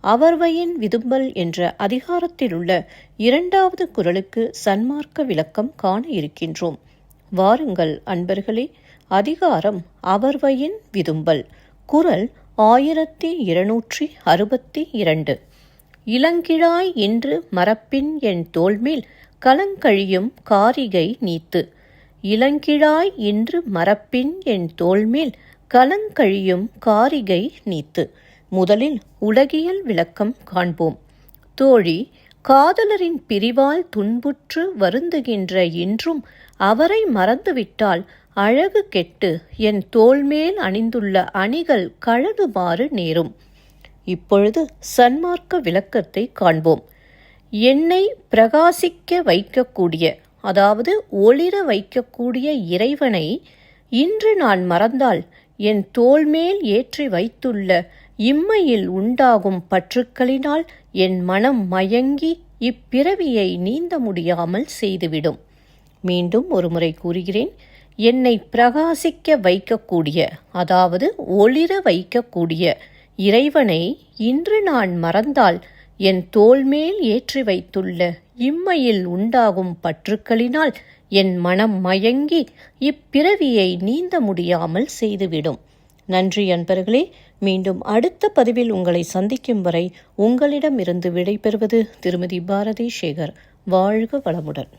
அவர்வையின் விதும்பல் என்ற அதிகாரத்தில் உள்ள இரண்டாவது குரலுக்கு சன்மார்க்க விளக்கம் காண இருக்கின்றோம். வாருங்கள் அன்பர்களே அதிகாரம் அவர்வையின் விதும்பல். குரல் ஆயிரத்தி இருநூற்றி அறுபத்தி இரண்டு. இளங்கிழாய் என்று மரப்பின் என் தோல்மேல் கலங்கழியும் காரிகை நீத்து. இளங்கிழாய் இன்று மரப்பின் என் தோல்மேல் கலங்கழியும் காரிகை நீத்து. முதலில் உலகியல் விளக்கம் காண்போம். தோழி காதலரின் பிரிவால் துன்புற்று வருந்துகின்ற இன்றும் அவரை மறந்துவிட்டால் அழகு கெட்டு என் தோள்மேல் அணிந்துள்ள அணிகள் கழகுமாறு நேரும். இப்பொழுது சன்மார்க்க விளக்கத்தை காண்போம். என்னை பிரகாசிக்க வைக்கக்கூடிய அதாவது ஒளிர வைக்கக்கூடிய இறைவனை இன்று நான் மறந்தால் என் தோள்மேல் ஏற்றி வைத்துள்ள இம்மையில் உண்டாகும் பற்றுக்களினால் என் மனம் மயங்கி இப்பிறவியை நீந்த முடியாமல் செய்துவிடும். மீண்டும் ஒருமுறை கூறுகிறேன். என்னை பிரகாசிக்க வைக்கக்கூடிய அதாவது ஒளிர வைக்கக்கூடிய இறைவனை இன்று நான் மறந்தால் என் தோல்மேல் ஏற்றி வைத்துள்ள இம்மையில் உண்டாகும் பற்றுக்களினால் என் மனம் மயங்கி இப்பிறவியை நீந்த முடியாமல் செய்துவிடும். நன்றி அன்பர்களே மீண்டும் அடுத்த பதிவில் உங்களை சந்திக்கும் வரை உங்களிடமிருந்து விடைபெறுவது திருமதி பாரதி சேகர் வாழ்க வளமுடன்.